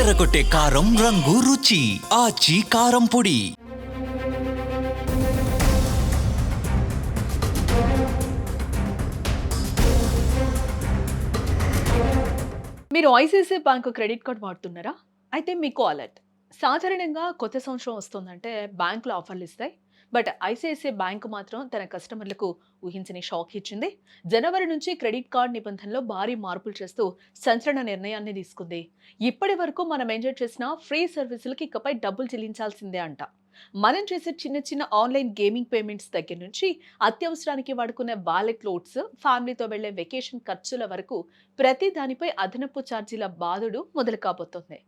అదరగొట్టే కారం రంగు రుచి. ఆచి కారం పొడి. మీరు ఐసిఐసిఐ బ్యాంకు క్రెడిట్ కార్డ్ వాడుతున్నారా? అయితే మీకు అలర్ట్. సాధారణంగా కొత్త సంవత్సరం వస్తుందంటే బ్యాంకులు ఆఫర్లు ఇస్తాయి. బట్ ఐసిఐసిఐ బ్యాంకు మాత్రం తన కస్టమర్లకు ఊహించని షాక్ ఇచ్చింది. జనవరి నుంచి క్రెడిట్ కార్డ్ నిబంధనలో భారీ మార్పులు చేస్తూ సంచలన నిర్ణయాన్ని తీసుకుంది. ఇప్పటి వరకు మనం ఎంజాయ్ చేసిన ఫ్రీ సర్వీసులకి ఇకపై డబ్బులు చెల్లించాల్సిందే అంట. మనం చేసే చిన్న చిన్న ఆన్లైన్ గేమింగ్ పేమెంట్స్ దగ్గర నుంచి అత్యవసరానికి వాడుకునే వాలెట్ లోడ్స్ ఫ్యామిలీతో వెళ్ళే వెకేషన్ ఖర్చుల వరకు ప్రతి దానిపై అదనపు ఛార్జీల బాధుడు మొదలు కాబోతుంది.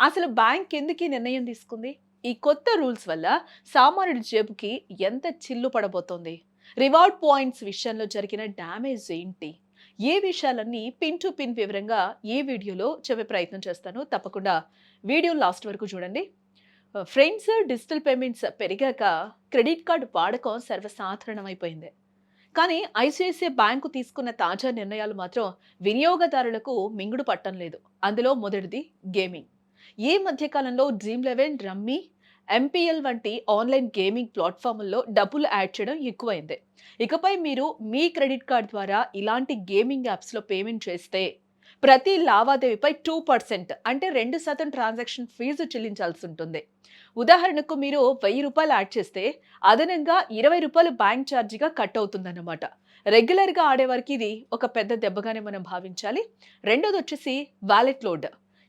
అసలు బ్యాంక్ ఎందుకు నిర్ణయం తీసుకుంది? ఈ కొత్త రూల్స్ వల్ల సామాన్యుడి జేబుకి ఎంత చిల్లు పడబోతోంది? రివార్డ్ పాయింట్స్ విషయంలో జరిగిన డ్యామేజ్ ఏంటి? ఏ విషయాలన్నీ పిన్ టు పిన్ వివరంగా ఈ వీడియోలో చెప్పే ప్రయత్నం చేస్తాను. తప్పకుండా వీడియో లాస్ట్ వరకు చూడండి. ఫ్రెండ్స్ డిజిటల్ పేమెంట్స్ పెరిగాక క్రెడిట్ కార్డు వాడకం సర్వసాధారణమైపోయింది. కానీ ఐసిఐసిఐ బ్యాంకు తీసుకున్న తాజా నిర్ణయాలు మాత్రం వినియోగదారులకు మింగుడు పట్టం లేదు అందులో మొదటిది గేమింగ్. ఈ మధ్యకాలంలో డ్రీమ్ లెవెన్ రమ్మీ ఎంపీఎల్ వంటి ఆన్లైన్ గేమింగ్ ప్లాట్ఫామ్ల్లో డబ్బులు యాడ్ చేయడం ఎక్కువైంది. ఇకపై మీరు మీ క్రెడిట్ కార్డ్ ద్వారా ఇలాంటి గేమింగ్ యాప్స్లో పేమెంట్ చేస్తే ప్రతి లావాదేవీపై టూ పర్సెంట్ అంటే రెండు శాతం ట్రాన్సాక్షన్ ఫీజు చెల్లించాల్సి ఉంటుంది. ఉదాహరణకు మీరు వెయ్యి రూపాయలు యాడ్ చేస్తే అదనంగా ఇరవై రూపాయలు బ్యాంక్ ఛార్జీగా కట్ అవుతుందన్నమాట. రెగ్యులర్గా ఆడేవారికి ఇది ఒక పెద్ద దెబ్బగానే మనం భావించాలి. రెండోది వచ్చేసి వ్యాలెట్ లోడ్.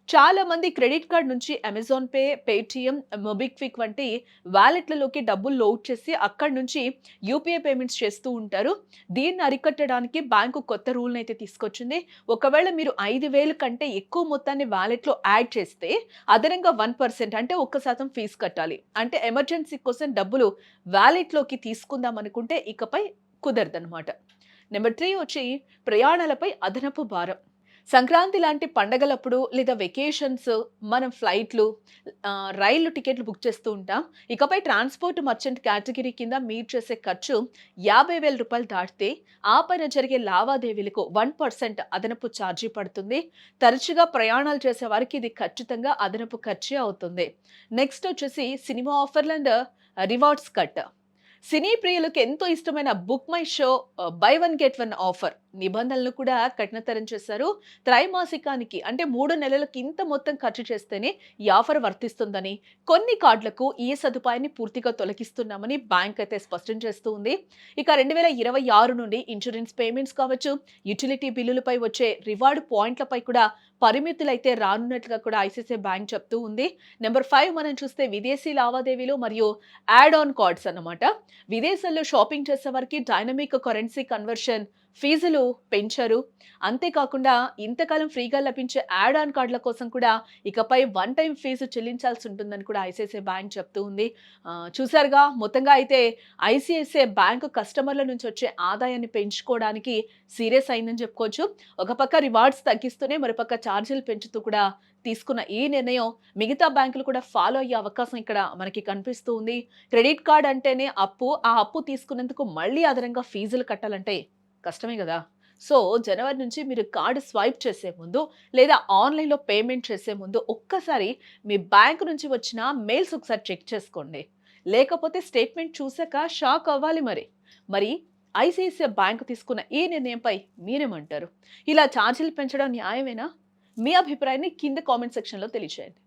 చాలా మంది క్రెడిట్ కార్డ్ నుంచి అమెజాన్ పే పేటిఎం మొబిక్విక్ వంటి వ్యాలెట్లలోకి డబ్బులు లోడ్ చేసి అక్కడి నుంచి యూపీఐ పేమెంట్స్ చేస్తూ ఉంటారు. దీన్ని అరికట్టడానికి బ్యాంకు కొత్త రూల్ని అయితే తీసుకొచ్చింది. ఒకవేళ మీరు ఐదు వేలు కంటే ఎక్కువ మొత్తాన్ని వ్యాలెట్లో యాడ్ చేస్తే అదనంగా వన్ పర్సెంట్ అంటే ఒక్క శాతం ఫీజు కట్టాలి. అంటే ఎమర్జెన్సీ కోసం డబ్బులు వ్యాలెట్లోకి తీసుకుందాం అనుకుంటే ఇకపై కుదరదనమాట నెంబర్ త్రీ వచ్చి ప్రయాణాలపై అదనపు భారం. సంక్రాంతి లాంటి పండగలప్పుడు లేదా వెకేషన్స్ మనం ఫ్లైట్లు రైలు టికెట్లు బుక్ చేస్తూ ఉంటాం. ఇకపై ట్రాన్స్పోర్ట్ మర్చెంట్ కేటగిరీ కింద మీరు చేసే ఖర్చు యాభై వేల రూపాయలు దాటితే ఆ పైన జరిగే లావాదేవీలకు వన్ పర్సెంట్ అదనపు ఛార్జీ పడుతుంది. తరచుగా ప్రయాణాలు చేసే వారికి ఇది ఖచ్చితంగా అదనపు ఖర్చే అవుతుంది. నెక్స్ట్ వచ్చేసి సినిమా ఆఫర్లు అండ్ రివార్డ్స్ కట్ సినీ ప్రియులకు ఎంతో ఇష్టమైన Book My Show buy one get one offer నిబంధనలు కూడా కఠినతరం చేశారు. త్రైమాసికానికి అంటే మూడు నెలలకు ఇంత మొత్తం ఖర్చు చేస్తేనే ఈ ఆఫర్ వర్తిస్తుందని కొన్ని కార్డులకు ఈ సదుపాయాన్ని పూర్తిగా తొలగిస్తున్నామని బ్యాంక్ అయితే స్పష్టం చేస్తూ ఉంది. ఇక రెండు వేల ఇరవై ఆరు నుండి ఇన్సూరెన్స్ పేమెంట్స్ కావచ్చు యుటిలిటీ బిల్లులపై వచ్చే రివార్డ్ పాయింట్లపై కూడా పరిమితులు అయితే రానున్నట్లుగా కూడా ఐసీసీ బ్యాంక్ చెప్తూ ఉంది. నెంబర్ ఫైవ్ మనం చూస్తే విదేశీ లావాదేవీలు మరియు యాడ్ ఆన్ కార్డ్స్ అన్నమాట. విదేశాల్లో షాపింగ్ చేసే వారికి డైనమిక్ కరెన్సీ కన్వర్షన్ ఫీజులు పెంచారు. అంతేకాకుండా ఇంతకాలం ఫ్రీగా లభించే యాడ్ ఆన్ కార్డుల కోసం కూడా ఇకపై వన్ టైం ఫీజు చెల్లించాల్సి ఉంటుందని కూడా ఐసిఐసిఐ బ్యాంక్ చెప్తూ ఉంది. చూసారుగా? మొత్తంగా అయితే ఐసిఐసిఐ బ్యాంక్ కస్టమర్ల నుంచి వచ్చే ఆదాయాన్ని పెంచుకోవడానికి సీరియస్ అయిందని చెప్పుకోవచ్చు. ఒక పక్క రివార్డ్స్ తగ్గిస్తూనే మరోపక్క ఛార్జీలు పెంచుతూ కూడా తీసుకున్న ఈ నిర్ణయం మిగతా బ్యాంకులు కూడా ఫాలో అయ్యే అవకాశం ఇక్కడ మనకి కనిపిస్తూ ఉంది. క్రెడిట్ కార్డ్ అంటేనే అప్పు. ఆ అప్పు తీసుకున్నందుకు మళ్ళీ అదనంగా ఫీజులు కట్టాలంటే కష్టమే కదా. సో జనవరి నుంచి మీరు కార్డు స్వైప్ చేసే ముందు లేదా ఆన్లైన్లో పేమెంట్ చేసే ముందు ఒక్కసారి మీ బ్యాంక్ నుంచి వచ్చిన మెయిల్స్ ఒకసారి చెక్ చేసుకోండి. లేకపోతే స్టేట్మెంట్ చూసాక షాక్ అవ్వాలి మరి. మరి ఐసిఐసిఐ బ్యాంకు తీసుకున్న ఈ నిర్ణయంపై మీరేమంటారు? ఇలా ఛార్జీలు పెంచడం న్యాయమేనా? మీ అభిప్రాయాన్ని కింద కామెంట్ సెక్షన్లో తెలియజేయండి